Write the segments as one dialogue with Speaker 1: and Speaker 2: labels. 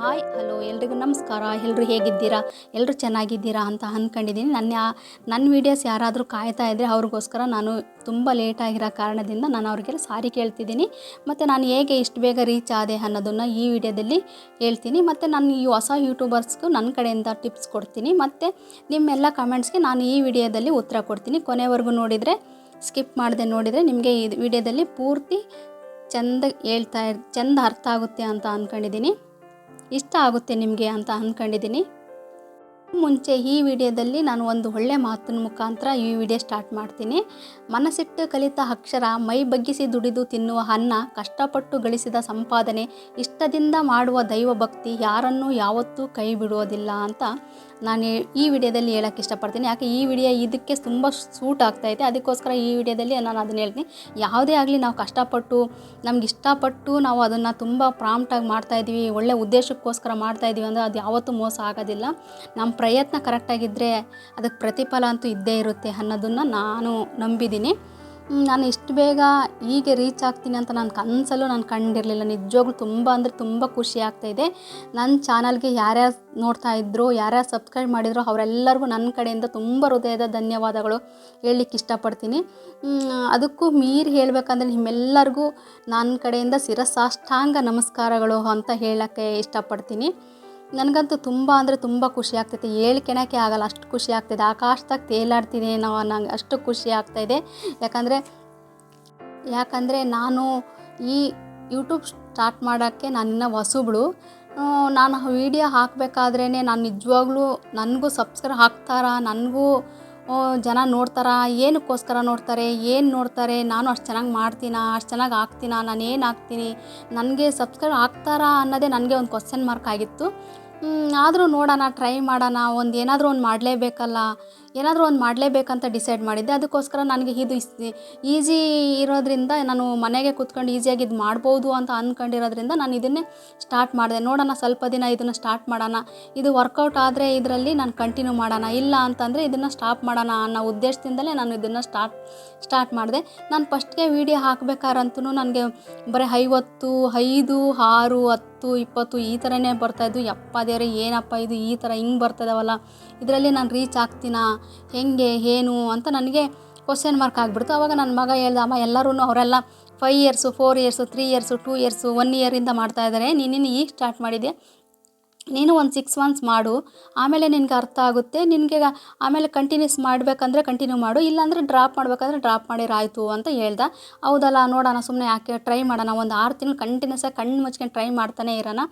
Speaker 1: Hi, hello, ಎಲ್ರಿಗೂ ನಮಸ್ಕಾರ. ಎಲ್ಲರೂ ಹೇಗಿದ್ದೀರಾ? ಎಲ್ಲರೂ ಚೆನ್ನಾಗಿದ್ದೀರಾ ಅಂತ ಅಂದ್ಕೊಂಡಿದ್ದೀನಿ ನನ್ನ ನನ್ನ ವೀಡಿಯೋಸ್ ಯಾರಾದರೂ ಕಾಯ್ತಾ ಇದ್ದರೆ ಅವ್ರಿಗೋಸ್ಕರ ನಾನು ತುಂಬ ಲೇಟ್ ಆಗಿರೋ ಕಾರಣದಿಂದ ನಾನು ಅವ್ರಿಗೆಲ್ಲ ಸಾರಿ ಕೇಳ್ತಿದ್ದೀನಿ. ಮತ್ತು ನಾನು ಹೇಗೆ ಇಷ್ಟು ಬೇಗ ರೀಚ್ ಆದೆ ಅನ್ನೋದನ್ನು ಈ ವಿಡಿಯೋದಲ್ಲಿ ಹೇಳ್ತೀನಿ. ಮತ್ತು ನಾನು ಈ ಹೊಸ ಯೂಟ್ಯೂಬರ್ಸ್ಗೂ ನನ್ನ ಕಡೆಯಿಂದ ಟಿಪ್ಸ್ ಕೊಡ್ತೀನಿ. ಮತ್ತು ನಿಮ್ಮೆಲ್ಲ ಕಮೆಂಟ್ಸ್ಗೆ ನಾನು ಈ ವಿಡಿಯೋದಲ್ಲಿ ಉತ್ತರ ಕೊಡ್ತೀನಿ. ಕೊನೆವರೆಗೂ ನೋಡಿದರೆ ಸ್ಕಿಪ್ ಮಾಡದೆ ನೋಡಿದರೆ ನಿಮಗೆ ಈ ವಿಡಿಯೋದಲ್ಲಿ ಪೂರ್ತಿ ಚೆಂದ ಹೇಳ್ತಾ ಚೆಂದ ಅರ್ಥ ಆಗುತ್ತೆ ಅಂತ ಅಂದ್ಕೊಂಡಿದ್ದೀನಿ ಇಷ್ಟ ಆಗುತ್ತೆ ನಿಮಗೆ ಅಂತ ಅಂದ್ಕೊಂಡಿದ್ದೀನಿ ಮುಂಚೆ ಈ ವಿಡಿಯೋದಲ್ಲಿ ನಾನು ಒಂದು ಒಳ್ಳೆ ಮಾತಿನ ಮುಖಾಂತರ ಈ ವಿಡಿಯೋ ಸ್ಟಾರ್ಟ್ ಮಾಡ್ತೀನಿ. ಮನಸ್ಸಿಟ್ಟು ಕಲಿತ ಅಕ್ಷರ, ಮೈ ಬಗ್ಗಿಸಿ ದುಡಿದು ತಿನ್ನುವ ಅನ್ನ, ಕಷ್ಟಪಟ್ಟು ಗಳಿಸಿದ ಸಂಪಾದನೆ, ಇಷ್ಟದಿಂದ ಮಾಡುವ ದೈವಭಕ್ತಿ ಯಾರನ್ನೂ ಯಾವತ್ತೂ ಕೈ ಬಿಡುವುದಿಲ್ಲ ಅಂತ ನಾನು ಈ ವಿಡಿಯೋದಲ್ಲಿ ಹೇಳೋಕ್ಕೆ ಇಷ್ಟಪಡ್ತೀನಿ. ಯಾಕೆ ಈ ವಿಡಿಯೋ ಇದಕ್ಕೆ ತುಂಬ ಸೂಟ್ ಆಗ್ತಾಯಿದೆ ಅದಕ್ಕೋಸ್ಕರ ಈ ವಿಡಿಯೋದಲ್ಲಿ ನಾನು ಅದನ್ನು ಹೇಳ್ತೀನಿ. ಯಾವುದೇ ಆಗಲಿ ನಾವು ಕಷ್ಟಪಟ್ಟು, ನಮ್ಗೆ ಇಷ್ಟಪಟ್ಟು ನಾವು ಅದನ್ನು ತುಂಬ ಪ್ರಾಂಪ್ಟಾಗಿ ಮಾಡ್ತಾಯಿದ್ದೀವಿ ಒಳ್ಳೆ ಉದ್ದೇಶಕ್ಕೋಸ್ಕರ ಮಾಡ್ತಾಯಿದ್ದೀವಿ ಅಂದರೆ ಅದು ಯಾವತ್ತೂ ಮೋಸ ಆಗೋದಿಲ್ಲ. ನಮ್ಮ ಪ್ರಯತ್ನ ಕರೆಕ್ಟಾಗಿದ್ದರೆ ಅದಕ್ಕೆ ಪ್ರತಿಫಲ ಅಂತೂ ಇದ್ದೇ ಇರುತ್ತೆ ಅನ್ನೋದನ್ನು ನಾನು ನಂಬಿದ್ದೀನಿ. ನಾನು ಎಷ್ಟು ಬೇಗ ಹೀಗೆ ರೀಚ್ ಆಗ್ತೀನಿ ಅಂತ ನಾನು ಕನಸಲ್ಲೂ ನಾನು ಕಂಡಿರಲಿಲ್ಲ. ನಿಜವಾಗ್ಲೂ ತುಂಬ ಅಂದರೆ ತುಂಬ ಖುಷಿ ಆಗ್ತಾಯಿದೆ ನನ್ನ ಚಾನಲ್ಗೆ ಯಾರ್ಯಾರು ನೋಡ್ತಾ ಇದ್ರು ಯಾರ್ಯಾರು ಸಬ್ಸ್ಕ್ರೈಬ್ ಮಾಡಿದ್ರು, ಅವರೆಲ್ಲರಿಗೂ ನನ್ನ ಕಡೆಯಿಂದ ತುಂಬ ಹೃದಯದ ಧನ್ಯವಾದಗಳು ಹೇಳಲಿಕ್ಕೆ ಇಷ್ಟಪಡ್ತೀನಿ. ಅದಕ್ಕೂ ಮೀರಿ ಹೇಳಬೇಕಂದ್ರೆ ನಿಮ್ಮೆಲ್ಲರಿಗೂ ನನ್ನ ಕಡೆಯಿಂದ ಶಿರಸಾಷ್ಟಾಂಗ ನಮಸ್ಕಾರಗಳು ಅಂತ ಹೇಳೋಕ್ಕೆ ಇಷ್ಟಪಡ್ತೀನಿ. ನನಗಂತೂ ತುಂಬ ಅಂದರೆ ತುಂಬ ಖುಷಿ ಆಗ್ತೈತೆ. ಹೇಳ್ಕೆಣಕ್ಕೆ ಆಗಲ್ಲ, ಅಷ್ಟು ಖುಷಿ ಆಗ್ತಿದೆ ಆಕಾಶದಾಗ ತೇಲಾಡ್ತೀನಿ ನಾವು ನಂಗೆ ಅಷ್ಟು ಖುಷಿ ಆಗ್ತಾಯಿದೆ ಯಾಕಂದರೆ ಯಾಕಂದರೆ ನಾನು ಈ ಯೂಟ್ಯೂಬ್ ಸ್ಟಾರ್ಟ್ ಮಾಡೋಕ್ಕೆ ನನ್ನ ಹೊಸಬ್ಳು. ನಾನು ವೀಡಿಯೋ ಹಾಕಬೇಕಾದ್ರೇ ನಾನು ನಿಜವಾಗ್ಲೂ ನನಗೂ ಸಬ್ಸ್ಕ್ರೈಬ್ ಹಾಕ್ತಾರಾ? ನನಗೂ ಜನ ನೋಡ್ತಾರಾ? ಏನಕ್ಕೋಸ್ಕರ ನೋಡ್ತಾರೆ? ಏನು ನೋಡ್ತಾರೆ? ನಾನು ಅಷ್ಟು ಚೆನ್ನಾಗಿ ಮಾಡ್ತೀನಾ? ಅಷ್ಟು ಚೆನ್ನಾಗಿ ಹಾಕ್ತೀನಾ? ನಾನು ಏನು ಹಾಕ್ತೀನಿ? ನನಗೆ ಸಬ್ಸ್ಕ್ರೈಬ್ ಆಗ್ತಾರಾ ಅನ್ನೋದೇ ನನಗೆ ಒಂದು ಕ್ವಶನ್ ಮಾರ್ಕ್ ಆಗಿತ್ತು. ಆದರೂ ನೋಡೋಣ ಟ್ರೈ ಮಾಡೋಣ. ಒಂದು ಏನಾದರೂ ಒಂದು ಮಾಡಲೇಬೇಕಲ್ಲ. ಏನಾದರೂ ಒಂದು ಮಾಡಲೇಬೇಕಂತ ಡಿಸೈಡ್ ಮಾಡಿದ್ದೆ. ಅದಕ್ಕೋಸ್ಕರ ನನಗೆ ಇದು ಈಸಿ ಇರೋದ್ರಿಂದ ನಾನು ಮನೆಗೆ ಕೂತ್ಕೊಂಡು ಈಸಿಯಾಗಿ ಇದು ಮಾಡ್ಬೋದು ಅಂತ ಅಂದ್ಕೊಂಡಿರೋದ್ರಿಂದ ನಾನು ಇದನ್ನೇ ಸ್ಟಾರ್ಟ್ ಮಾಡಿದೆ. ನೋಡೋಣ, ಸ್ವಲ್ಪ ದಿನ ಇದನ್ನು ಸ್ಟಾರ್ಟ್ ಮಾಡೋಣ. ಇದು ವರ್ಕೌಟ್ ಆದರೆ ಇದರಲ್ಲಿ ನಾನು ಕಂಟಿನ್ಯೂ ಮಾಡೋಣ. ಇಲ್ಲ ಅಂತಂದರೆ ಇದನ್ನು ಸ್ಟಾಪ್ ಮಾಡೋಣ ಅನ್ನೋ ಉದ್ದೇಶದಿಂದಲೇ ನಾನು ಇದನ್ನು ಸ್ಟಾರ್ಟ್ ಸ್ಟಾರ್ಟ್ ಮಾಡಿದೆ. ನಾನು ಫಸ್ಟ್ಗೆ ವೀಡಿಯೋ ಹಾಕಬೇಕಾದ್ರಂತೂ ನನಗೆ ಬರೀ ಐವತ್ತು, ಐದು, ಆರು, ಹತ್ತು ಇಪ್ಪತ್ತು ಈ ಥರನೇ ಬರ್ತಾಯಿದ್ದು ಯಪ್ಪ ದೇವ್ರೆ, ಏನಪ್ಪ ಇದು? ಈ ಥರ ಹಿಂಗೆ ಬರ್ತದವಲ್ಲ? ಇದರಲ್ಲಿ ನಾನು ರೀಚ್ ಆಗ್ತೀನಾ? ಹೆಂಗೆ? ಏನು? ಅಂತ ನನಗೆ ಕ್ವಶನ್ ಮಾರ್ಕ್ ಆಗಿಬಿಡ್ತು. ಆವಾಗ ನನ್ನ ಮಗ ಹೇಳ್ದ, ಅಮ್ಮ ಎಲ್ಲರೂ ಅವರೆಲ್ಲ five years four years three years two years one ಇಯರಿಂದ ಮಾಡ್ತಾಯಿದ್ದಾರೆ ನೀನು ಈಗ ಸ್ಟಾರ್ಟ್ ಮಾಡಿದೆ ನೀನು ಒಂದು ಸಿಕ್ಸ್ ಮಂತ್ಸ್ ಮಾಡು, ಆಮೇಲೆ ನಿನಗೆ ಅರ್ಥ ಆಗುತ್ತೆ, ನಿನಗೆ ಆಮೇಲೆ ಕಂಟಿನ್ಯೂಸ್ ಮಾಡಬೇಕಂದ್ರೆ ಕಂಟಿನ್ಯೂ ಮಾಡು, ಇಲ್ಲಾಂದರೆ ಡ್ರಾಪ್ ಮಾಡಬೇಕಂದ್ರೆ ಡ್ರಾಪ್ ಮಾಡಿರಾಯಿತು ಅಂತ ಹೇಳ್ದ. ಹೌದಲ್ಲ, ನೋಡೋಣ ಸುಮ್ಮನೆ ಯಾಕೆ ಟ್ರೈ ಮಾಡೋಣ, ಒಂದು ಆರು ತಿಂಗಳು ಕಂಟಿನ್ಯೂಸ್ ಆಗಿ ಕಣ್ಣು ಮುಚ್ಕೊಂಡು ಟ್ರೈ ಮಾಡ್ತಾನೆ ಇರೋಣ.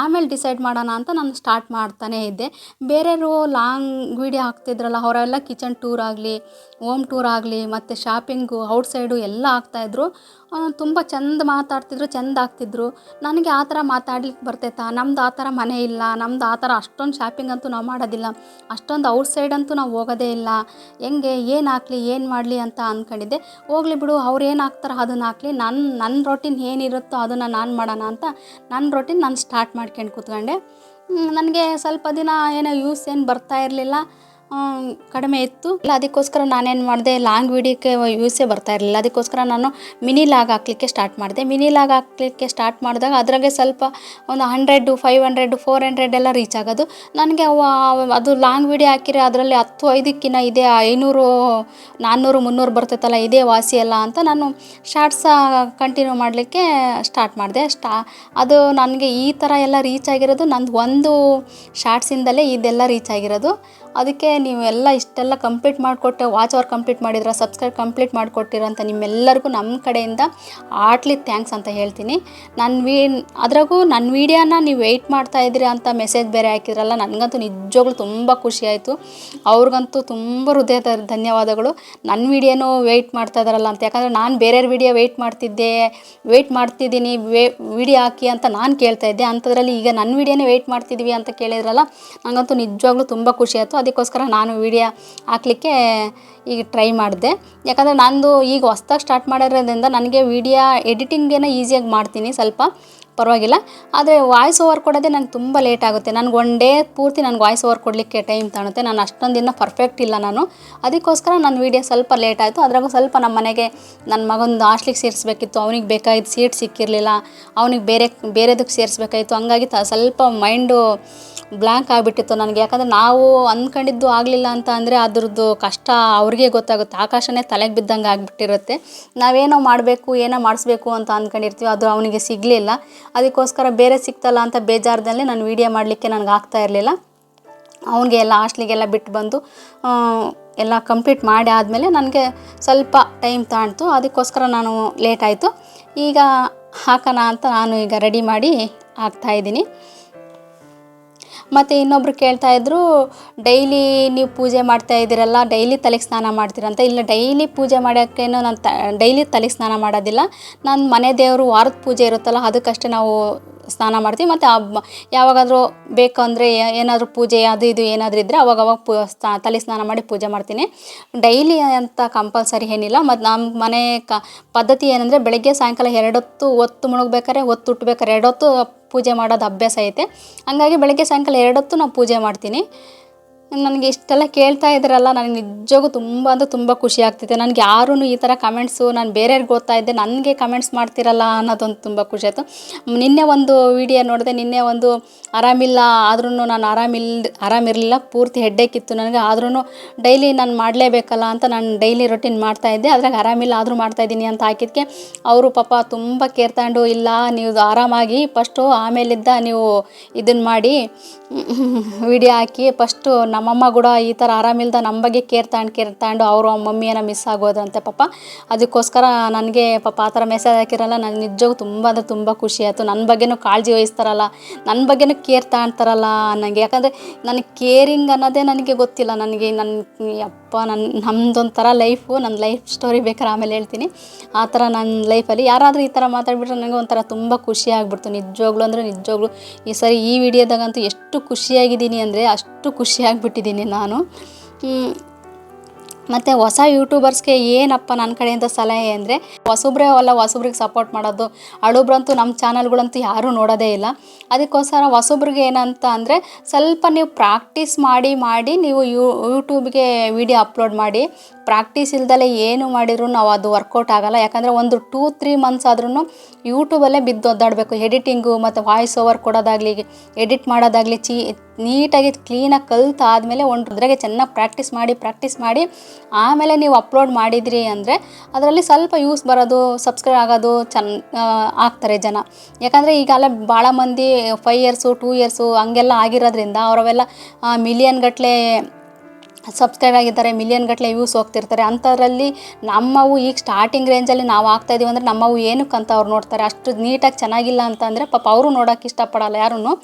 Speaker 1: ಆಮೇಲೆ ಡಿಸೈಡ್ ಮಾಡೋಣ ಅಂತ ನಾನು ಸ್ಟಾರ್ಟ್ ಮಾಡ್ತಾನೇ ಇದ್ದೆ. ಬೇರೆಯವರು ಲಾಂಗ್ ವೀಡಿಯೋ ಹಾಕ್ತಿದ್ರಲ್ಲ, ಅವರೆಲ್ಲ ಕಿಚನ್ ಟೂರ್ ಆಗಲಿ ಹೋಮ್ ಟೂರ್ ಆಗಲಿ, ಮತ್ತು ಶಾಪಿಂಗು ಔಟ್ಸೈಡು ಎಲ್ಲ ಆಗ್ತಾಯಿದ್ರು ತುಂಬ ಚೆಂದ ಮಾತಾಡ್ತಿದ್ರು, ಚೆಂದ ಆಗ್ತಿದ್ರು. ನನಗೆ ಆ ಥರ ಮಾತಾಡ್ಲಿಕ್ಕೆ ಬರ್ತೈತಾ? ನಮ್ದು ಆ ಥರ ಮನೆ ನಮ್ದು ಆ ಥರ ಅಷ್ಟೊಂದು ಶಾಪಿಂಗ್ ಅಂತೂ ನಾವು ಮಾಡೋದಿಲ್ಲ, ಅಷ್ಟೊಂದು ಔಟ್ಸೈಡ್ ಅಂತೂ ನಾವು ಹೋಗೋದೇ ಇಲ್ಲ. ಹೆಂಗೆ, ಏನು ಹಾಕ್ಲಿ, ಏನು ಮಾಡಲಿ ಅಂತ ಅಂದ್ಕೊಂಡಿದ್ದೆ ಹೋಗ್ಲಿ ಬಿಡು, ಅವ್ರು ಏನು ಹಾಕ್ತಾರೋ ಅದನ್ನು ಹಾಕ್ಲಿ ನನ್ನ ನನ್ನ ರೊಟೀನ್ ಏನಿರುತ್ತೋ ಅದನ್ನು ನಾನು ಮಾಡೋಣ ಅಂತ ನನ್ನ ರೊಟೀನ್ ನಾನು ಸ್ಟಾರ್ಟ್ ಮಾಡ್ಕೊಂಡು ಕೂತ್ಕೊಂಡೆ. ನನಗೆ ಸ್ವಲ್ಪ ದಿನ ಏನೋ ಯೂಸ್ ಏನು ಬರ್ತಾ ಇರಲಿಲ್ಲ. ಕಡಿಮೆ ಇತ್ತು. ಇಲ್ಲ, ಅದಕ್ಕೋಸ್ಕರ ನಾನೇನು ಮಾಡಿದೆ, ಲಾಂಗ್ ವಿಡಿಯೋಕ್ಕೆ ಯೂಸೇ ಬರ್ತಾ ಇರಲಿಲ್ಲ. ಅದಕ್ಕೋಸ್ಕರ ನಾನು ಮಿನಿ ಲಾಗ್ ಹಾಕ್ಲಿಕ್ಕೆ ಸ್ಟಾರ್ಟ್ ಮಾಡಿದೆ. ಮಿನಿ ಲಾಗ್ ಹಾಕ್ಲಿಕ್ಕೆ ಸ್ಟಾರ್ಟ್ ಮಾಡಿದಾಗ ಅದ್ರಾಗೆ ಸ್ವಲ್ಪ ಒಂದು hundred five hundred, four hundred ಎಲ್ಲ ರೀಚ್ ಆಗೋದು. ನನಗೆ ಅದು ಲಾಂಗ್ ವಿಡಿಯೋ ಹಾಕಿದ್ರೆ ಅದರಲ್ಲಿ ಹತ್ತು ಐದಕ್ಕಿಂತ ಇದೇ, ಐನೂರು, ನಾನ್ನೂರು, ಮುನ್ನೂರು ಬರ್ತೈತಲ್ಲ, ಇದೇ ವಾಸಿ ಅಲ್ಲ ಅಂತ ನಾನು ಶಾರ್ಟ್ಸ ಕಂಟಿನ್ಯೂ ಮಾಡಲಿಕ್ಕೆ ಸ್ಟಾರ್ಟ್ ಮಾಡಿದೆ. ಸ್ಟಾ, ಅದು ನನಗೆ ಈ ಥರ ಎಲ್ಲ ರೀಚ್ ಆಗಿರೋದು, ನಂದು ಒಂದು ಶಾರ್ಟ್ಸಿಂದಲೇ ಇದೆಲ್ಲ ರೀಚ್ ಆಗಿರೋದು. ಅದಕ್ಕೆ ನೀವೆಲ್ಲ ಇಷ್ಟೆಲ್ಲ ಕಂಪ್ಲೀಟ್ ಮಾಡಿಕೊಟ್ಟೆ ವಾಚ್ ಅವರ್ ಕಂಪ್ಲೀಟ್ ಮಾಡಿದ್ರ ಸಬ್ಸ್ಕ್ರೈಬ್ ಕಂಪ್ಲೀಟ್ ಮಾಡಿಕೊಟ್ಟಿರೋಂಥ ನಿಮ್ಮೆಲ್ಲರಿಗೂ ನಮ್ಮ ಕಡೆಯಿಂದ ಆಟ್ಲಿ ಥ್ಯಾಂಕ್ಸ್ ಅಂತ ಹೇಳ್ತೀನಿ. ನನ್ನ ವೀ, ಅದ್ರಾಗೂ ನನ್ನ ವೀಡಿಯೋನ ನೀವು ವೆಯ್ಟ್ ಮಾಡ್ತಾ ಇದ್ದೀರಿ ಅಂತ ಮೆಸೇಜ್ ಬೇರೆ ಹಾಕಿದ್ರಲ್ಲ, ನನಗಂತೂ ನಿಜವಾಗ್ಲೂ ತುಂಬ ಖುಷಿ ಆಯಿತು. ಅವ್ರಿಗಂತೂ ತುಂಬ ಹೃದಯದ ಧನ್ಯವಾದಗಳು. ನನ್ನ ವೀಡಿಯೋನೂ ವೆಯ್ಟ್ ಮಾಡ್ತಾ ಇದ್ದಾರಲ್ಲ ಅಂತ, ಯಾಕಂದರೆ ನಾನು ಬೇರೆಯವ್ರ ವೀಡಿಯೋ ವೆಯ್ಟ್ ಮಾಡ್ತಿದ್ದೆ ವೆಯ್ಟ್ ಮಾಡ್ತಿದ್ದೀನಿ, ವೇ, ವೀಡಿಯೋ ಹಾಕಿ ಅಂತ ನಾನು ಕೇಳ್ತಾ ಇದ್ದೆ. ಅಂಥದ್ರಲ್ಲಿ ಈಗ ನನ್ನ ವೀಡಿಯೋನೇ ವೆಯ್ಟ್ ಮಾಡ್ತಿದ್ದೀವಿ ಅಂತ ಕೇಳಿದ್ರಲ್ಲ ನನಗಂತೂ ನಿಜವಾಗ್ಲೂ ತುಂಬ ಖುಷಿ ಅದಕ್ಕೋಸ್ಕರ ನಾನು ವೀಡಿಯೋ ಹಾಕ್ಲಿಕ್ಕೆ ಈಗ ಟ್ರೈ ಮಾಡಿದೆ. ಯಾಕಂದರೆ ನಂದು ಈಗ ಹೊಸ್ದಾಗಿ ಸ್ಟಾರ್ಟ್ ಮಾಡಿರೋದ್ರಿಂದ ನನಗೆ ವಿಡಿಯೋ ಎಡಿಟಿಂಗೇನ ಈಸಿಯಾಗಿ ಮಾಡ್ತೀನಿ ಸ್ವಲ್ಪ. ಪರವಾಗಿಲ್ಲ. ಆದರೆ ವಾಯ್ಸ್ ಓವರ್ ಕೊಡೋದೇ ನಂಗೆ ತುಂಬ ಲೇಟ್ ಆಗುತ್ತೆ. ನನಗೆ ಒನ್ ಡೇ ಪೂರ್ತಿ ನನಗೆ ವಾಯ್ಸ್ ಓವರ್ ಕೊಡಲಿಕ್ಕೆ ಟೈಮ್ ತಾಣುತ್ತೆ. ನಾನು ಅಷ್ಟೊಂದು ದಿನ ಪರ್ಫೆಕ್ಟ್ ಇಲ್ಲ ನಾನು. ಅದಕ್ಕೋಸ್ಕರ ನನ್ನ ವೀಡಿಯೋ ಸ್ವಲ್ಪ ಲೇಟ್ ಆಯಿತು. ಅದ್ರಾಗೂ ಸ್ವಲ್ಪ ನಮ್ಮ ಮನೆಗೆ ನನ್ನ ಮಗಂದು ಹಾಸ್ಟ್ಲಿಗೆ ಸೇರಿಸ್ಬೇಕಿತ್ತು. ಅವನಿಗೆ ಬೇಕಾಗಿದ್ದ ಸೀಟ್ ಸಿಕ್ಕಿರಲಿಲ್ಲ. ಅವನಿಗೆ ಬೇರೆ ಬೇರೆದಕ್ಕೆ ಸೇರಿಸ್ಬೇಕಾಯಿತು ಹಂಗಾಗಿ ತ, ಸ್ವಲ್ಪ ಮೈಂಡು ಬ್ಲ್ಯಾಂಕ್ ಆಗಿಬಿಟ್ಟಿತ್ತು ನನಗೆ. ಯಾಕಂದರೆ ನಾವು ಅಂದ್ಕೊಂಡಿದ್ದು ಆಗಲಿಲ್ಲ ಅಂತ ಅಂದರೆ ಅದ್ರದ್ದು ಕಷ್ಟ ಅವ್ರಿಗೆ ಗೊತ್ತಾಗುತ್ತೆ. ಆಕಾಶನೇ ತಲೆಗೆ ಬಿದ್ದಂಗೆ ಆಗಿಬಿಟ್ಟಿರುತ್ತೆ. ನಾವೇನೋ ಮಾಡಬೇಕು, ಏನೋ ಮಾಡಿಸ್ಬೇಕು ಅಂತ ಅಂದ್ಕೊಂಡಿರ್ತೀವಿ ಅದು ಅವನಿಗೆ ಸಿಗಲಿಲ್ಲ. ಅದಕ್ಕೋಸ್ಕರ ಬೇರೆ ಸಿಕ್ತಲ್ಲ ಅಂತ ಬೇಜಾರದಲ್ಲೇ ನಾನು ವೀಡಿಯೋ ಮಾಡಲಿಕ್ಕೆ ನನಗೆ ಆಗ್ತಾ ಇರಲಿಲ್ಲ. ಅವನಿಗೆ ಎಲ್ಲ ಹಾಸ್ಟ್ಲಿಗೆಲ್ಲ ಬಿಟ್ಟು ಬಂದು ಎಲ್ಲ ಕಂಪ್ಲೀಟ್ ಮಾಡಿ ಆದಮೇಲೆ ನನಗೆ ಸ್ವಲ್ಪ ಟೈಮ್ ತಾಣ್ತು. ಅದಕ್ಕೋಸ್ಕರ ನಾನು ಲೇಟ್ ಆಯಿತು. ಈಗ ಹಾಕೋಣ ಅಂತ ನಾನು ಈಗ ರೆಡಿ ಮಾಡಿ ಹಾಕ್ತಾಯಿದ್ದೀನಿ ಮತ್ತು ಇನ್ನೊಬ್ರು ಕೇಳ್ತಾ ಇದ್ದರು ಡೈಲಿ ನೀವು ಪೂಜೆ ಮಾಡ್ತಾ ಇದ್ದೀರಲ್ಲ, ಡೈಲಿ ತಲೆಗೆ ಸ್ನಾನ ಮಾಡ್ತೀರಂತ ಇಲ್ಲ, ಡೈಲಿ ಪೂಜೆ ಮಾಡೋಕ್ಕೇನು ನಾನು ತ, ಡೈಲಿ ತಲೆಗೆ ಸ್ನಾನ ಮಾಡೋದಿಲ್ಲ. ನಾನು ಮನೆ ದೇವರು ವಾರದ ಪೂಜೆ ಇರುತ್ತಲ್ಲ, ಅದಕ್ಕಷ್ಟೇ ನಾವು ಸ್ನಾನ ಮಾಡ್ತೀವಿ. ಮತ್ತು ಯಾವಾಗಾದರೂ ಅಂದರೆ ಏನಾದರೂ ಪೂಜೆ, ಅದು ಇದು ಏನಾದರೂ ಇದ್ದರೆ ಅವಾಗ ಅವಾಗ ಪೂ, ಸ್ನಾ, ತಲೆ ಸ್ನಾನ ಮಾಡಿ ಪೂಜೆ ಮಾಡ್ತೀನಿ. ಡೈಲಿ ಅಂತ ಕಂಪಲ್ಸರಿ ಏನಿಲ್ಲ. ಮತ್ತು ನಮ್ಮ ಮನೆ ಕ, ಪದ್ಧತಿ ಏನಂದರೆ, ಬೆಳಗ್ಗೆ ಸಾಯಂಕಾಲ ಎರಡೊತ್ತು ಒತ್ತು ಮುಳುಗ್ಬೇಕಾದ್ರೆ ಒತ್ತು ಉಟ್ಬೇಕಾದ್ರೆ ಎರಡೊತ್ತು ಪೂಜೆ ಮಾಡೋದು ಅಭ್ಯಾಸ ಐತೆ. ಹಂಗಾಗಿ ಬೆಳಗ್ಗೆ ಸಾಯಂಕಾಲ ಎರಡೊತ್ತು ನಾವು ಪೂಜೆ ಮಾಡ್ತೀನಿ. ನನಗೆ ಇಷ್ಟೆಲ್ಲ ಕೇಳ್ತಾ ಇದ್ರಲ್ಲ ನನಗೆ ನಿಜವಾಗೂ ತುಂಬ ಅಂದರೆ ತುಂಬ ಖುಷಿ ಆಗ್ತಿದೆ. ನನಗೆ ಯಾರೂ ಈ ಥರ ಕಮೆಂಟ್ಸು ನಾನು ಬೇರೆಯವ್ರಿಗೆ ಓದ್ತಾ ಇದ್ದೆ, ನನಗೆ ಕಮೆಂಟ್ಸ್ ಮಾಡ್ತಿರಲ್ಲ ಅನ್ನೋದೊಂದು ತುಂಬ ಖುಷಿ ಆಯಿತು. ನಿನ್ನೆ ಒಂದು ವಿಡಿಯೋ ನೋಡಿದೆ, ನಿನ್ನೆ ಒಂದು ಆರಾಮಿಲ್ಲ ಆದ್ರೂ ನಾನು ಆರಾಮಿಲ್, ಆರಾಮಿರಲಿಲ್ಲ, ಪೂರ್ತಿ ಹೆಡ್ಡೇಕಿತ್ತು ನನಗೆ ಆದ್ರೂ ಡೈಲಿ ನಾನು ಮಾಡಲೇಬೇಕಲ್ಲ ಅಂತ ನಾನು ಡೈಲಿ ರೊಟೀನ್ ಮಾಡ್ತಾಯಿದ್ದೆ ಅದ್ರಾಗ ಆರಾಮಿಲ್ಲ, ಆದರೂ ಮಾಡ್ತಾಯಿದ್ದೀನಿ ಅಂತ ಹಾಕಿದ್ಕೆ, ಅವರು ಪಾಪ ತುಂಬ ಕೇರ್ ತಗೊಂಡು, ಇಲ್ಲ, ನೀವು ಆರಾಮಾಗಿ ಫಸ್ಟು ಆಮೇಲಿದ್ದ ನೀವು ಇದನ್ನು ಮಾಡಿ ವಿಡಿಯೋ ಹಾಕಿ ಫಸ್ಟು ನಮ್ಮಮ್ಮ ಕೂಡ ಈ ಥರ ಆರಾಮಿಲ್ದ ನಮ್ಮ ಬಗ್ಗೆ ಕೇರ್ ತಗೊಂಡು ಕೇರ್ ತಗೊಂಡು ಅವರು ಮಮ್ಮಿಯನ್ನು ಮಿಸ್ ಆಗೋದಂತೆ ಪಾಪ. ಅದಕ್ಕೋಸ್ಕರ ನನಗೆ ಪಾಪ ಆ ಥರ ಮೆಸೇಜ್ ಹಾಕಿರಲ್ಲ ನನಗೆ ನಿಜವಾಗೂ ತುಂಬ ಅಂದರೆ ತುಂಬ ಖುಷಿ ಆಯಿತು. ನನ್ನ ಬಗ್ಗೆನೂ ಕಾಳಜಿ ವಹಿಸ್ತಾರಲ್ಲ ನನ್ನ ಬಗ್ಗೆನೂ ಕೇರ್ ತಗೊಳ್ತಾರಲ್ಲ ನನಗೆ ಯಾಕಂದರೆ ನನಗೆ ಕೇರಿಂಗ್ ಅನ್ನೋದೇ ನನಗೆ ಗೊತ್ತಿಲ್ಲ. ನನಗೆ ನನ್ನ ಅಪ್ಪ ನನ್ನ ನಮ್ಮದೊಂಥರ ಲೈಫು ನನ್ನ ಲೈಫ್ ಸ್ಟೋರಿ ಬೇಕಾದ್ರೆ ಆಮೇಲೆ ಹೇಳ್ತೀನಿ. ಆ ಥರ ನನ್ನ ಲೈಫಲ್ಲಿ ಯಾರಾದರೂ ಈ ಥರ ಮಾತಾಡಿಬಿಟ್ರೆ ನನಗೆ ಒಂಥರ ತುಂಬ ಖುಷಿ ಆಗ್ಬಿಡ್ತು. ನಿಜವಾಗ್ಲೂ ಅಂದರೆ ನಿಜವಾಗ್ಲೂ ಈ ಸರಿ ಈ ವಿಡಿಯೋದಾಗಂತೂ ಎಷ್ಟು ಖುಷಿಯಾಗಿದ್ದೀನಿ ಅಂದರೆ ಅಷ್ಟು ಖುಷಿಯಾಗ್ಬಿಟ್ಟಿದ್ದೀನಿ ನಾನು. ಮತ್ತು ಹೊಸ ಯೂಟ್ಯೂಬರ್ಸ್ಗೆ ಏನಪ್ಪ ನನ್ನ ಕಡೆಯಿಂದ ಸಲಹೆ ಅಂದರೆ ಹೊಸೊಬ್ಬರೇ ಅಲ್ಲ, ಹೊಸಬ್ರಿಗೆ ಸಪೋರ್ಟ್ ಮಾಡೋದು. ಅಳುಬ್ರಂತೂ ನಮ್ಮ ಚಾನಲ್ಗಳಂತೂ ಯಾರೂ ನೋಡೋದೇ ಇಲ್ಲ. ಅದಕ್ಕೋಸ್ಕರ ಹೊಸಬ್ರಿಗೆ ಏನಂತ ಅಂದರೆ, ಸ್ವಲ್ಪ ನೀವು ಪ್ರಾಕ್ಟೀಸ್ ಮಾಡಿ ಮಾಡಿ ನೀವು ಯೂ ಯೂಟ್ಯೂಬ್ಗೆ ವಿಡಿಯೋ ಅಪ್ಲೋಡ್ ಮಾಡಿ ಪ್ರಾಕ್ಟೀಸ್ ಇಲ್ದಲೆ ಏನು ಮಾಡಿದ್ರು ನಾವು ಅದು ವರ್ಕೌಟ್ ಆಗಲ್ಲ. ಯಾಕಂದರೆ ಒಂದು ಟೂ ತ್ರೀ ಮಂತ್ಸ್ ಆದ್ರೂ ಯೂಟ್ಯೂಬಲ್ಲೇ ಬಿದ್ದು ಒದ್ದಾಡಬೇಕು ಎಡಿಟಿಂಗು ಮತ್ತು ವಾಯ್ಸ್ ಓವರ್ ಕೊಡೋದಾಗಲಿ ಎಡಿಟ್ ಮಾಡೋದಾಗಲಿ, ಚೀ ನೀಟಾಗಿ ಕ್ಲೀನಾಗಿ ಕಲಿತು ಆದಮೇಲೆ ಒಂದು ಅದ್ರಾಗೆ ಚೆನ್ನಾಗಿ ಪ್ರಾಕ್ಟೀಸ್ ಮಾಡಿ ಪ್ರಾಕ್ಟೀಸ್ ಮಾಡಿ, ಆಮೇಲೆ ನೀವು ಅಪ್ಲೋಡ್ ಮಾಡಿದ್ರಿ ಅಂದರೆ ಅದರಲ್ಲಿ ಸ್ವಲ್ಪ ಯೂಸ್ ಬರೋದು ಸಬ್ಸ್ಕ್ರೈಬ್ ಆಗೋದು ಚೆನ್ನ ಆಗ್ತಾರೆ ಜನ. ಯಾಕಂದರೆ ಈಗೆಲ್ಲ ಭಾಳ ಮಂದಿ ಫೈವ್ ಇಯರ್ಸು ಟೂ ಇಯರ್ಸು ಹಂಗೆಲ್ಲ ಆಗಿರೋದ್ರಿಂದ ಅವರವೆಲ್ಲ ಮಿಲಿಯನ್ ಗಟ್ಟಲೆ ಸಬ್ಸ್ಕ್ರೈಬ್ ಆಗಿದ್ದಾರೆ ಮಿಲಿಯನ್ ಗಟ್ಟಲೆ ವ್ಯೂಸ್ ಹೋಗ್ತಿರ್ತಾರೆ. ಅಂಥದ್ರಲ್ಲಿ ನಮ್ಮವು ಈಗ ಸ್ಟಾರ್ಟಿಂಗ್ ರೇಂಜಲ್ಲಿ ನಾವು ಆಗ್ತಾ ಇದೀವಿ ಅಂದರೆ ನಮ್ಮವು ಏನಕ್ಕೆ ಅಂತ ಅವ್ರು ನೋಡ್ತಾರೆ. ಅಷ್ಟು ನೀಟಾಗಿ ಚೆನ್ನಾಗಿಲ್ಲ ಅಂತಂದರೆ ಪಾಪ ಅವರು ನೋಡೋಕೆ ಇಷ್ಟಪಡಲ್ಲ ಯಾರೂ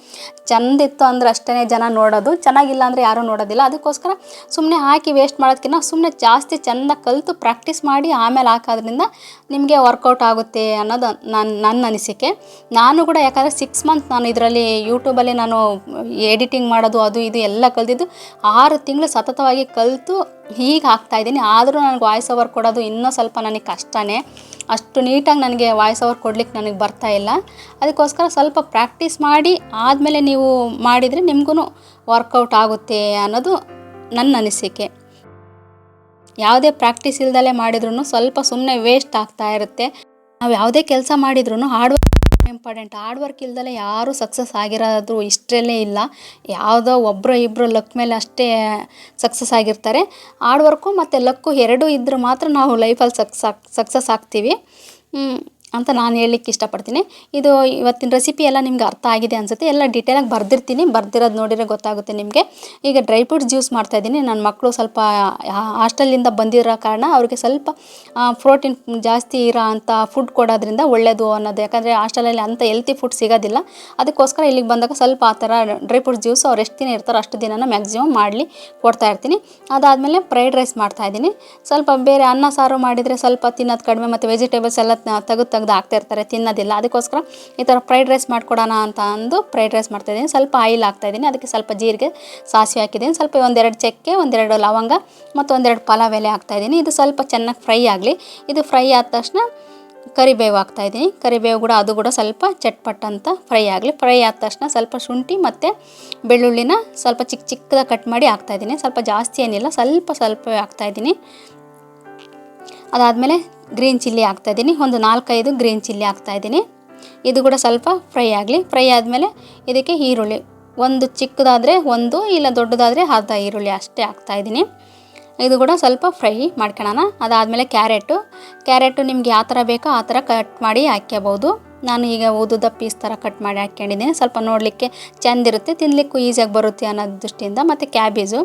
Speaker 1: ಚೆಂದಿತ್ತು ಅಂದ್ರೆ ಅಷ್ಟೇ ಜನ ನೋಡೋದು, ಚೆನ್ನಾಗಿಲ್ಲ ಅಂದರೆ ಯಾರೂ ನೋಡೋದಿಲ್ಲ. ಅದಕ್ಕೋಸ್ಕರ ಸುಮ್ಮನೆ ಹಾಕಿ ವೇಸ್ಟ್ ಮಾಡೋದಕ್ಕಿಂತ ಸುಮ್ಮನೆ ಜಾಸ್ತಿ ಚೆಂದ ಕಲಿತು ಪ್ರಾಕ್ಟೀಸ್ ಮಾಡಿ ಆಮೇಲೆ ಹಾಕೋದ್ರಿಂದ ನಿಮಗೆ ವರ್ಕೌಟ್ ಆಗುತ್ತೆ ಅನ್ನೋದು ನನ್ನ ನನ್ನ ಅನಿಸಿಕೆ. ನಾನು ಕೂಡ ಯಾಕಂದರೆ ಸಿಕ್ಸ್ ಮಂತ್ ನಾನು ಇದರಲ್ಲಿ ಯೂಟ್ಯೂಬಲ್ಲಿ ನಾನು ಎಡಿಟಿಂಗ್ ಮಾಡೋದು ಅದು ಇದು ಎಲ್ಲ ಕಲ್ತಿದ್ದು ಆರು ತಿಂಗಳು ಸತತವಾಗಿ ಕಲಿತು ಹೀಗೆ ಹಾಕ್ತಾಯಿದ್ದೀನಿ ಆದರೂ ನನಗೆ ವಾಯ್ಸ್ ಓವರ್ ಕೊಡೋದು ಇನ್ನೂ ಸ್ವಲ್ಪ ನನಗೆ ಕಷ್ಟನೇ. ಅಷ್ಟು ನೀಟಾಗಿ ನನಗೆ ವಾಯ್ಸ್ ಓವರ್ ಕೊಡ್ಲಿಕ್ಕೆ ನನಗೆ ಬರ್ತಾ ಇಲ್ಲ. ಅದಕ್ಕೋಸ್ಕರ ಸ್ವಲ್ಪ ಪ್ರಾಕ್ಟೀಸ್ ಮಾಡಿ, ಆದಮೇಲೆ ನೀವು ಮಾಡಿದರೆ ನಿಮಗೂ ವರ್ಕೌಟ್ ಆಗುತ್ತೆ ಅನ್ನೋದು ನನ್ನ ಅನಿಸಿಕೆ. ಯಾವುದೇ ಪ್ರಾಕ್ಟೀಸ್ ಇಲ್ದಲೇ ಮಾಡಿದ್ರು ಸ್ವಲ್ಪ ಸುಮ್ಮನೆ ವೇಸ್ಟ್ ಆಗ್ತಾ ಇರುತ್ತೆ. ನಾವು ಯಾವುದೇ ಕೆಲಸ ಮಾಡಿದ್ರು ಹಾರ್ಡ್ ಇಂಪಾರ್ಟೆಂಟ್. ಹಾರ್ಡ್ ವರ್ಕ್ ಇಲ್ದಲೇ ಯಾರೂ ಸಕ್ಸಸ್ ಆಗಿರೋದು ಇಷ್ಟರಲ್ಲೇ ಇಲ್ಲ. ಯಾವುದೋ ಒಬ್ಬರು ಇಬ್ಬರು ಲಕ್ ಮೇಲೆ ಅಷ್ಟೇ ಸಕ್ಸಸ್ ಆಗಿರ್ತಾರೆ. ಹಾರ್ಡ್ ವರ್ಕು ಮತ್ತು ಲಕ್ಕು ಎರಡೂ ಇದ್ದರೆ ಮಾತ್ರ ನಾವು ಲೈಫಲ್ಲಿ ಸಕ್ಸ್ ಸಕ್ಸಸ್ ಆಗ್ತೀವಿ. ಅಂತ ನಾನು ಹೇಳಲಿಕ್ಕೆ ಇಷ್ಟಪಡ್ತೀನಿ. ಇದು ಇವತ್ತಿನ ರೆಸಿಪಿ ಎಲ್ಲ ನಿಮ್ಗೆ ಅರ್ಥ ಆಗಿದೆ ಅನಿಸುತ್ತೆ. ಎಲ್ಲ ಡೀಟೇಲಾಗಿ ಬರ್ದಿರ್ತೀನಿ. ಬರ್ದಿರೋದು ನೋಡಿದರೆ ಗೊತ್ತಾಗುತ್ತೆ ನಿಮಗೆ. ಈಗ ಡ್ರೈ ಫ್ರೂಟ್ಸ್ ಜ್ಯೂಸ್ ಮಾಡ್ತಾಯಿದ್ದೀನಿ ನನ್ನ ಮಕ್ಕಳು ಸ್ವಲ್ಪ ಹಾಸ್ಟೆಲಿಂದ ಬಂದಿರೋ ಕಾರಣ ಅವ್ರಿಗೆ ಸ್ವಲ್ಪ ಪ್ರೋಟೀನ್ ಜಾಸ್ತಿ ಇರೋ ಅಂಥ ಫುಡ್ ಕೊಡೋದ್ರಿಂದ ಒಳ್ಳೆಯದು ಅನ್ನೋದು. ಯಾಕಂದರೆ ಹಾಸ್ಟೆಲಲ್ಲಿ ಅಂಥ ಹೆಲ್ತಿ ಫುಡ್ ಸಿಗೋದಿಲ್ಲ. ಅದಕ್ಕೋಸ್ಕರ ಇಲ್ಲಿಗೆ ಬಂದಾಗ ಸ್ವಲ್ಪ ಆ ಥರ ಡ್ರೈ ಫ್ರೂಟ್ಸ್ ಜ್ಯೂಸ್ ಅವ್ರು ಎಷ್ಟು ದಿನ ಇರ್ತಾರೋ ಅಷ್ಟು ದಿನನ ಮ್ಯಾಕ್ಸಿಮಮ್ ಮಾಡಲಿ, ಕೊಡ್ತಾ ಇರ್ತೀನಿ. ಅದಾದಮೇಲೆ ಫ್ರೈಡ್ ರೈಸ್ ಮಾಡ್ತಾಯಿದ್ದೀನಿ ಸ್ವಲ್ಪ ಬೇರೆ ಅನ್ನ ಸಾರು ಮಾಡಿದರೆ ಸ್ವಲ್ಪ ತಿನ್ನೋದು ಕಡಿಮೆ, ಮತ್ತು ವೆಜಿಟೇಬಲ್ಸ್ ಎಲ್ಲ ತೆಗೆದು ತೆಗ್ದು ಹಾಕ್ತಾ ಇರ್ತಾರೆ, ತಿನ್ನೋದಿಲ್ಲ. ಅದಕ್ಕೋಸ್ಕರ ಈ ಥರ ಫ್ರೈಡ್ ರೈಸ್ ಮಾಡ್ಕೊಡೋಣ ಅಂತ ಅಂದು ಫ್ರೈಡ್ ರೈಸ್ ಮಾಡ್ತಾಯಿದ್ದೀನಿ ಸ್ವಲ್ಪ ಆಯಿಲ್ ಹಾಕ್ತಾಯಿದ್ದೀನಿ ಅದಕ್ಕೆ ಸ್ವಲ್ಪ ಜೀರಿಗೆ ಸಾಸಿವೆ ಹಾಕಿದ್ದೀನಿ. ಸ್ವಲ್ಪ ಒಂದೆರಡು ಚಕ್ಕೆ, ಒಂದೆರಡು ಲವಂಗ ಮತ್ತು ಒಂದೆರಡು ಪಲಾವ್ ಎಲೆ ಹಾಕ್ತಾಯಿದ್ದೀನಿ ಇದು ಸ್ವಲ್ಪ ಚೆನ್ನಾಗಿ ಫ್ರೈ ಆಗಲಿ. ಇದು ಫ್ರೈ ಆದ ತಕ್ಷಣ ಕರಿಬೇವು ಹಾಕ್ತಾಯಿದ್ದೀನಿ ಕರಿಬೇವು ಕೂಡ, ಅದು ಕೂಡ ಸ್ವಲ್ಪ ಚಟ್ಪಟ್ ಅಂತ ಫ್ರೈ ಆಗಲಿ. ಫ್ರೈ ಆದ ತಕ್ಷಣ ಸ್ವಲ್ಪ ಶುಂಠಿ ಮತ್ತು ಬೆಳ್ಳುಳ್ಳಿನ ಸ್ವಲ್ಪ ಚಿಕ್ಕ ಚಿಕ್ಕದಾಗಿ ಕಟ್ ಮಾಡಿ ಹಾಕ್ತಾಯಿದ್ದೀನಿ ಸ್ವಲ್ಪ ಜಾಸ್ತಿ ಏನಿಲ್ಲ. ಸ್ವಲ್ಪ ಸ್ವಲ್ಪವೇ ಹಾಕ್ತಾಯಿದ್ದೀನಿ ಅದಾದಮೇಲೆ ಗ್ರೀನ್ ಚಿಲ್ಲಿ ಹಾಕ್ತಾಯಿದ್ದೀನಿ ಒಂದು ನಾಲ್ಕೈದು ಗ್ರೀನ್ ಚಿಲ್ಲಿ ಹಾಕ್ತಾಯಿದ್ದೀನಿ ಇದು ಕೂಡ ಸ್ವಲ್ಪ ಫ್ರೈ ಆಗಲಿ. ಫ್ರೈ ಆದಮೇಲೆ ಇದಕ್ಕೆ ಈರುಳ್ಳಿ. ಒಂದು ಚಿಕ್ಕದಾದರೆ ಒಂದು, ಇಲ್ಲ ದೊಡ್ಡದಾದರೆ ಅರ್ಧ ಈರುಳ್ಳಿ ಅಷ್ಟೇ ಹಾಕ್ತಾಯಿದ್ದೀನಿ ಇದು ಕೂಡ ಸ್ವಲ್ಪ ಫ್ರೈ ಮಾಡ್ಕೊಳ್ಳೋಣ ಅದಾದಮೇಲೆ ಕ್ಯಾರೆಟು. ಕ್ಯಾರೆಟು ನಿಮ್ಗೆ ಯಾವ ಥರ ಬೇಕೋ ಆ ಥರ ಕಟ್ ಮಾಡಿ ಹಾಕ್ಕೋಬೋದು ನಾನು ಈಗ ಉದ್ದುದ ಪೀಸ್ ಥರ ಕಟ್ ಮಾಡಿ ಹಾಕ್ಕೊಂಡಿದ್ದೀನಿ. ಸ್ವಲ್ಪ ನೋಡಲಿಕ್ಕೆ ಚೆಂದಿರುತ್ತೆ ತಿನ್ನಲಿಕ್ಕೂ ಈಸಿಯಾಗಿ ಬರುತ್ತೆ ಅನ್ನೋ ದೃಷ್ಟಿಯಿಂದ. ಮತ್ತು ಕ್ಯಾಬೇಜು.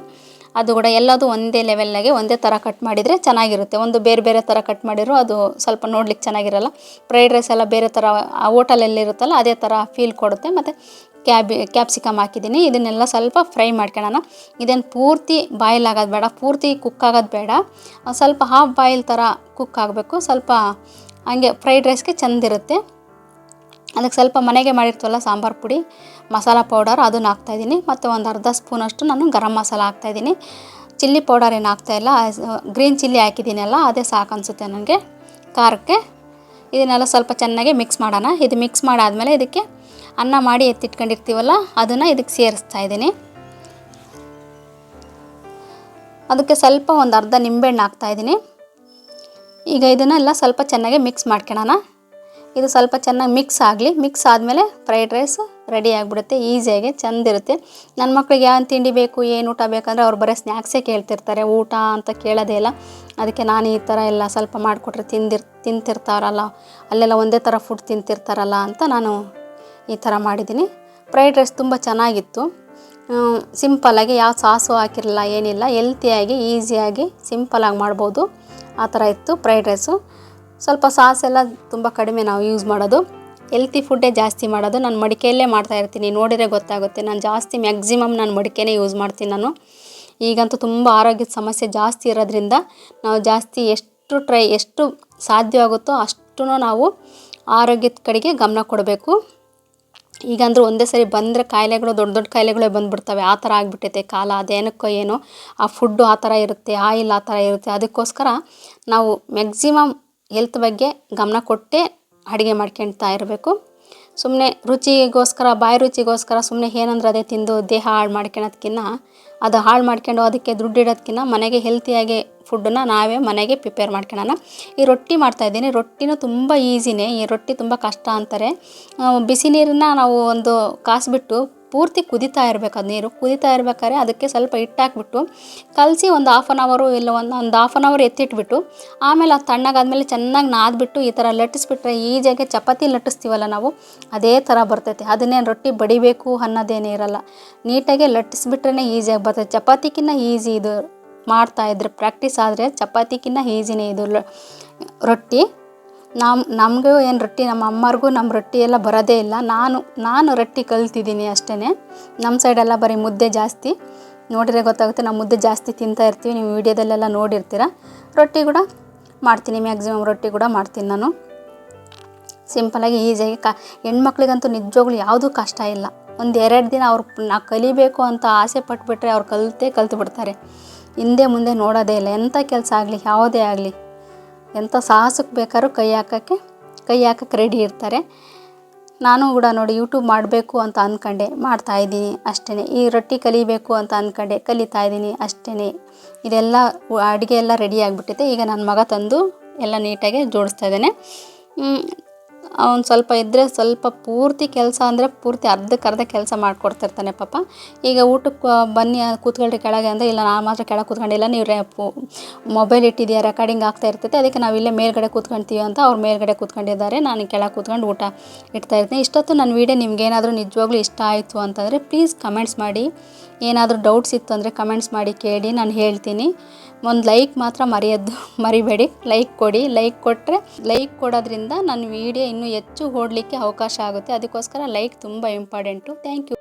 Speaker 1: ಅದು ಕೂಡ ಎಲ್ಲದೂ ಒಂದೇ ಲೆವೆಲ್ನಾಗೆ ಒಂದೇ ಥರ ಕಟ್ ಮಾಡಿದರೆ ಚೆನ್ನಾಗಿರುತ್ತೆ. ಒಂದು ಬೇರೆ ಬೇರೆ ಥರ ಕಟ್ ಮಾಡಿರೋ ಅದು ಸ್ವಲ್ಪ ನೋಡ್ಲಿಕ್ಕೆ ಚೆನ್ನಾಗಿರಲ್ಲ. ಫ್ರೈಡ್ ರೈಸ್ ಎಲ್ಲ ಬೇರೆ ಥರ ಆ ಹೋಟೆಲಲ್ಲಿ ಇರುತ್ತಲ್ಲ, ಅದೇ ಥರ ಫೀಲ್ ಕೊಡುತ್ತೆ. ಮತ್ತು ಕ್ಯಾಬಿ ಕ್ಯಾಪ್ಸಿಕಮ್ ಹಾಕಿದ್ದೀನಿ. ಇದನ್ನೆಲ್ಲ ಸ್ವಲ್ಪ ಫ್ರೈ ಮಾಡ್ಕೊಳ್ಳೋಣ. ಇದೇನು ಪೂರ್ತಿ ಬಾಯ್ಲ್ ಆಗೋದು ಬೇಡ, ಪೂರ್ತಿ ಕುಕ್ ಆಗೋದು ಬೇಡ. ಸ್ವಲ್ಪ ಹಾಫ್ ಬಾಯ್ಲ್ ಥರ ಕುಕ್ ಆಗಬೇಕು. ಸ್ವಲ್ಪ ಹಂಗೆ ಫ್ರೈಡ್ ರೈಸ್ಗೆ ಚೆಂದಿರುತ್ತೆ. ಅದಕ್ಕೆ ಸ್ವಲ್ಪ ಮನೆಗೆ ಮಾಡಿರ್ತೀವಲ್ಲ ಸಾಂಬಾರು ಪುಡಿ, ಮಸಾಲ ಪೌಡರ್ ಅದನ್ನು ಹಾಕ್ತಾಯಿದ್ದೀನಿ ಮತ್ತು ಒಂದು ಅರ್ಧ ಸ್ಪೂನಷ್ಟು ನಾನು ಗರಂ ಮಸಾಲ ಹಾಕ್ತಾಯಿದ್ದೀನಿ ಚಿಲ್ಲಿ ಪೌಡರ್ ಏನು ಹಾಕ್ತಾಯಿಲ್ಲ ಗ್ರೀನ್ ಚಿಲ್ಲಿ ಹಾಕಿದ್ದೀನಲ್ಲ, ಅದೇ ಸಾಕು ಅನಿಸುತ್ತೆ ನನಗೆ. ಖಾರಕ್ಕೆ ಇದನ್ನೆಲ್ಲ ಸ್ವಲ್ಪ ಚೆನ್ನಾಗಿ ಮಿಕ್ಸ್ ಮಾಡೋಣ. ಇದು ಮಿಕ್ಸ್ ಮಾಡಾದಮೇಲೆ ಇದಕ್ಕೆ ಅನ್ನ ಮಾಡಿ ಎತ್ತಿಟ್ಕೊಂಡಿರ್ತೀವಲ್ಲ, ಅದನ್ನು ಇದಕ್ಕೆ ಸೇರಿಸ್ತಾ ಇದ್ದೀನಿ. ಅದಕ್ಕೆ ಸ್ವಲ್ಪ ಒಂದು ಅರ್ಧ ನಿಂಬೆಹಣ್ಣು ಹಾಕ್ತಾಯಿದ್ದೀನಿ ಈಗ ಇದನ್ನೆಲ್ಲ ಸ್ವಲ್ಪ ಚೆನ್ನಾಗಿ ಮಿಕ್ಸ್ ಮಾಡ್ಕೊಳ್ಳೋಣ. ಇದು ಸ್ವಲ್ಪ ಚೆನ್ನಾಗಿ ಮಿಕ್ಸ್ ಆಗಲಿ ಮಿಕ್ಸ್ ಆದಮೇಲೆ ಫ್ರೈಡ್ ರೈಸ್ ರೆಡಿ ಆಗಿಬಿಡುತ್ತೆ ಈಸಿಯಾಗಿ ಚೆಂದಿರುತ್ತೆ ನನ್ನ ಮಕ್ಳಿಗೆ ಯಾವ ತಿಂಡಿ ಬೇಕು, ಏನು ಊಟ ಬೇಕಂದರೆ ಅವ್ರು ಬರೀ ಸ್ನ್ಯಾಕ್ಸೇ ಕೇಳ್ತಿರ್ತಾರೆ, ಊಟ ಅಂತ ಕೇಳೋದೇ ಇಲ್ಲ. ಅದಕ್ಕೆ ನಾನು ಈ ಥರ ಎಲ್ಲ ಸ್ವಲ್ಪ ಮಾಡಿಕೊಟ್ರೆ ತಿಂದಿರ್, ತಿಂತಿರ್ತಾರಲ್ಲ, ಅಲ್ಲೆಲ್ಲ ಒಂದೇ ಥರ ಫುಡ್ ತಿಂತಿರ್ತಾರಲ್ಲ ಅಂತ ನಾನು ಈ ಥರ ಮಾಡಿದ್ದೀನಿ. ಫ್ರೈಡ್ ರೈಸ್ ತುಂಬ ಚೆನ್ನಾಗಿತ್ತು. ಸಿಂಪಲ್ಲಾಗಿ ಯಾವ ಸಾಸು ಹಾಕಿರಲಿಲ್ಲ, ಏನಿಲ್ಲ ಹೆಲ್ತಿಯಾಗಿ ಈಸಿಯಾಗಿ ಸಿಂಪಲಾಗಿ ಮಾಡ್ಬೋದು. ಆ ಥರ ಇತ್ತು ಫ್ರೈಡ್ ರೈಸು ಸ್ವಲ್ಪ ಸಾಸ್ ಎಲ್ಲ ತುಂಬ ಕಡಿಮೆ ನಾವು ಯೂಸ್ ಮಾಡೋದು. ಹೆಲ್ತಿ ಫುಡ್ಡೇ ಜಾಸ್ತಿ ಮಾಡೋದು. ನಾನು ಮಡಿಕೆಯಲ್ಲೇ ಮಾಡ್ತಾ ಇರ್ತೀನಿ. ನೋಡಿದರೆ ಗೊತ್ತಾಗುತ್ತೆ. ನಾನು ಜಾಸ್ತಿ ಮ್ಯಾಕ್ಸಿಮಮ್ ನಾನು ಮಡಿಕೆನೇ ಯೂಸ್ ಮಾಡ್ತೀನಿ ನಾನು. ಈಗಂತೂ ತುಂಬ ಆರೋಗ್ಯದ ಸಮಸ್ಯೆ ಜಾಸ್ತಿ ಇರೋದ್ರಿಂದ ನಾವು ಜಾಸ್ತಿ ಎಷ್ಟು ಟ್ರೈ ಎಷ್ಟು ಸಾಧ್ಯವಾಗುತ್ತೋ ಅಷ್ಟು ನಾವು ಆರೋಗ್ಯದ ಕಡೆಗೆ ಗಮನ ಕೊಡಬೇಕು. ಈಗಂದ್ರೆ ಒಂದೇ ಸರಿ ಬಂದರೆ ಕಾಯಿಲೆಗಳು, ದೊಡ್ಡ ದೊಡ್ಡ ಕಾಯಿಲೆಗಳೇ ಬಂದುಬಿಡ್ತವೆ. ಆ ಥರ ಆಗಿಬಿಟ್ಟೈತೆ ಕಾಲ. ಅದೇನಕ್ಕೋ ಏನೋ. ಆ ಫುಡ್ಡು ಆ ಥರ ಇರುತ್ತೆ. ಆಯಿಲ್ ಆ ಥರ ಇರುತ್ತೆ. ಅದಕ್ಕೋಸ್ಕರ ನಾವು ಮ್ಯಾಕ್ಸಿಮಮ್ ಹೆಲ್ತ್ ಬಗ್ಗೆ ಗಮನ ಕೊಟ್ಟೇ ಅಡುಗೆ ಮಾಡ್ಕೊಳ್ತಾ ಇರಬೇಕು. ಸುಮ್ಮನೆ ರುಚಿಗೋಸ್ಕರ, ಬಾಯಿ ರುಚಿಗೋಸ್ಕರ ಸುಮ್ಮನೆ ಏನಂದ್ರೆ ಅದೇ ತಿಂದು ದೇಹ ಹಾಳು ಮಾಡ್ಕೊಳೋದ್ಕಿನ್ನ, ಅದು ಹಾಳು ಮಾಡ್ಕೊಂಡು ಅದಕ್ಕೆ ದುಡ್ಡು ಇಡೋದ್ಕಿಂತ ಮನೆಗೆ ಹೆಲ್ತಿಯಾಗಿ ಫುಡ್ಡನ್ನ ನಾವೇ ಮನೆಗೆ ಪ್ರಿಪೇರ್ ಮಾಡ್ಕೊಳ್ಳೋಣ ಈ ರೊಟ್ಟಿ ಮಾಡ್ತಾಯಿದ್ದೀನಿ ರೊಟ್ಟಿನೂ ತುಂಬ ಈಸಿನೇ. ಈ ರೊಟ್ಟಿ ತುಂಬ ಕಷ್ಟ ಅಂತಾರೆ. ಬಿಸಿ ನೀರನ್ನ ನಾವು ಒಂದು ಕಾಸಿಬಿಟ್ಟು ಪೂರ್ತಿ ಕುದಿತಾ ಇರಬೇಕು ಅದು ನೀರು. ಕುದಿತಾ ಇರಬೇಕಾದ್ರೆ ಅದಕ್ಕೆ ಸ್ವಲ್ಪ ಹಿಟ್ಟಾಕ್ಬಿಟ್ಟು ಕಲಸಿ ಒಂದು ಹಾಫ್ ಆನ್ ಅವರು ಇಲ್ಲ ಒಂದು ಒಂದು ಹಾಫ್ ಆನ್ ಅವರ್ ಎತ್ತಿಟ್ಬಿಟ್ಟು ಆಮೇಲೆ ಅದು ತಣ್ಣಗಾದ್ಮೇಲೆ ಚೆನ್ನಾಗಿ ನಾದ್ಬಿಟ್ಟು ಈ ಥರ ಲಟ್ಟಿಸ್ಬಿಟ್ರೆ ಈಜಿಯಾಗಿ ಚಪಾತಿ ಲಟ್ಟಿಸ್ತೀವಲ್ಲ ನಾವು, ಅದೇ ಥರ ಬರ್ತೈತೆ. ಅದನ್ನೇನು ರೊಟ್ಟಿ ಬಡಿಬೇಕು ಅನ್ನೋದೇನೇ ಇರಲ್ಲ. ನೀಟಾಗಿ ಲಟ್ಟಿಸ್ಬಿಟ್ರೆ ಈಸಿಯಾಗಿ ಬರ್ತೈತೆ. ಚಪಾತಿಗಿನ್ನ ಈಸಿ ಇದು ಮಾಡ್ತಾ ಇದ್ರೆ, ಪ್ರಾಕ್ಟೀಸ್ ಆದರೆ ಚಪಾತಿಗಿನ್ನ ಈಸಿನೇ ಇದು ರೊಟ್ಟಿ ನಮ್ಮ ನಮಗೂ ಏನು ರೊಟ್ಟಿ, ನಮ್ಮ ಅಮ್ಮರಿಗೂ ನಮ್ಮ ರೊಟ್ಟಿ ಎಲ್ಲ ಬರೋದೇ ಇಲ್ಲ. ನಾನು ನಾನು ರೊಟ್ಟಿ ಕಲ್ತಿದ್ದೀನಿ ಅಷ್ಟೇ ನಮ್ಮ ಸೈಡೆಲ್ಲ ಬರೀ ಮುದ್ದೆ ಜಾಸ್ತಿ. ನೋಡಿದ್ರೆ ಗೊತ್ತಾಗುತ್ತೆ ನಾವು ಮುದ್ದೆ ಜಾಸ್ತಿ ತಿಂತಾ ಇರ್ತೀವಿ, ನೀವು ವೀಡಿಯೋದಲ್ಲೆಲ್ಲ ನೋಡಿರ್ತೀರ. ರೊಟ್ಟಿ ಕೂಡ ಮಾಡ್ತೀನಿ ಮ್ಯಾಕ್ಸಿಮಮ್ ರೊಟ್ಟಿ ಕೂಡ ಮಾಡ್ತೀನಿ ನಾನು. ಸಿಂಪಲಾಗಿ ಈಸಿಯಾಗಿ ಕ, ಹೆಣ್ಮಕ್ಳಿಗಂತೂ ನಿಜವಾಗ್ಲೂ ಯಾವುದೂ ಕಷ್ಟ ಇಲ್ಲ. ಒಂದು ಎರಡು ದಿನ ಅವ್ರು ನಾ, ಕಲಿಬೇಕು ಅಂತ ಆಸೆ ಪಟ್ಟುಬಿಟ್ರೆ ಅವ್ರು ಕಲಿತೇ ಕಲ್ತು ಬಿಡ್ತಾರೆ ಹಿಂದೆ ಮುಂದೆ ನೋಡೋದೇ ಇಲ್ಲ. ಎಂಥ ಕೆಲಸ ಆಗಲಿ, ಯಾವುದೇ ಆಗಲಿ. ಎಂಥ ಸಾಹಸಕ್ಕೆ ಬೇಕಾದ್ರೂ ಕೈ ಹಾಕೋಕ್ಕೆ, ಕೈ ಹಾಕಕ್ಕೆ ರೆಡಿ ಇರ್ತಾರೆ. ನಾನು ಕೂಡ ನೋಡಿ ಯೂಟ್ಯೂಬ್ ಮಾಡಬೇಕು ಅಂತ ಅಂದ್ಕೊಂಡೆ ಮಾಡ್ತಾ ಇದ್ದೀನಿ ಅಷ್ಟೇ ಈ ರೊಟ್ಟಿ ಕಲಿಬೇಕು ಅಂತ ಅಂದ್ಕೊಂಡೆ ಕಲಿತಾ ಇದ್ದೀನಿ ಅಷ್ಟೇ ಇದೆಲ್ಲ ಅಡುಗೆ ಎಲ್ಲ ರೆಡಿ ಆಗಿಬಿಟ್ಟಿದೆ. ಈಗ ನನ್ನ ಮಗ ತಂದು ಎಲ್ಲ ನೀಟಾಗಿ ಜೋಡಿಸ್ತಾ ಇದ್ದಾನೆ. ಅವ್ನು ಸ್ವಲ್ಪ ಇದ್ದರೆ ಸ್ವಲ್ಪ ಪೂರ್ತಿ ಕೆಲಸ ಅಂದರೆ ಪೂರ್ತಿ ಅರ್ಧಕ್ಕರ್ಧ ಕೆಲಸ ಮಾಡಿಕೊಡ್ತಿರ್ತಾನೆ ಪಾಪ. ಈಗ ಊಟಕ್ಕೆ ಬನ್ನಿ ಕೂತ್ಕೊಳ್ರಿ ಕೆಳಗೆ ಅಂದರೆ ಇಲ್ಲ, ನಾನು ಮಾತ್ರ ಕೆಳಗೆ ಕೂತ್ಕೊಂಡಿಲ್ಲ, ನೀವು ರೇ ಮೊಬೈಲ್ ಇಟ್ಟಿದ್ದೀಯಾ ರೆಕಾರ್ಡಿಂಗ್ ಆಗ್ತಾ ಇರ್ತೈತೆ, ಅದಕ್ಕೆ ನಾವು ಇಲ್ಲೇ ಮೇಲ್ಗಡೆ ಕೂತ್ಕೊಳ್ತೀವಿ ಅಂತ ಅವ್ರು ಮೇಲ್ಗಡೆ ಕೂತ್ಕೊಂಡಿದ್ದಾರೆ. ನಾನು ಕೆಳಗೆ ಕೂತ್ಕೊಂಡು ಊಟ ಇಡ್ತಾ ಇರ್ತೀನಿ. ಇಷ್ಟೊತ್ತು ನನ್ನ ವೀಡಿಯೋ ನಿಮ್ಗೇನಾದರೂ ನಿಜವಾಗ್ಲೂ ಇಷ್ಟ ಆಯಿತು ಅಂತಂದರೆ ಪ್ಲೀಸ್ ಕಮೆಂಟ್ಸ್ ಮಾಡಿ. ಏನಾದರೂ ಡೌಟ್ಸ್ ಇತ್ತು ಅಂದರೆ ಕಮೆಂಟ್ಸ್ ಮಾಡಿ ಕೇಳಿ, ನಾನು ಹೇಳ್ತೀನಿ. ಒಂದು ಲೈಕ್ ಮಾತ್ರ ಮರೆಯೋದು ಮರಿಬೇಡಿ. ಲೈಕ್ ಕೊಡಿ. ಲೈಕ್ ಕೊಟ್ಟರೆ ಲೈಕ್ ಕೊಡೋದ್ರಿಂದ ನನ್ನ ವೀಡಿಯೋ ಇನ್ನೂ ಹೆಚ್ಚು ಓಡಲಿಕ್ಕೆ ಅವಕಾಶ ಆಗುತ್ತೆ. ಅದಕ್ಕೋಸ್ಕರ ಲೈಕ್ ತುಂಬ ಇಂಪಾರ್ಟೆಂಟು ಥ್ಯಾಂಕ್ ಯು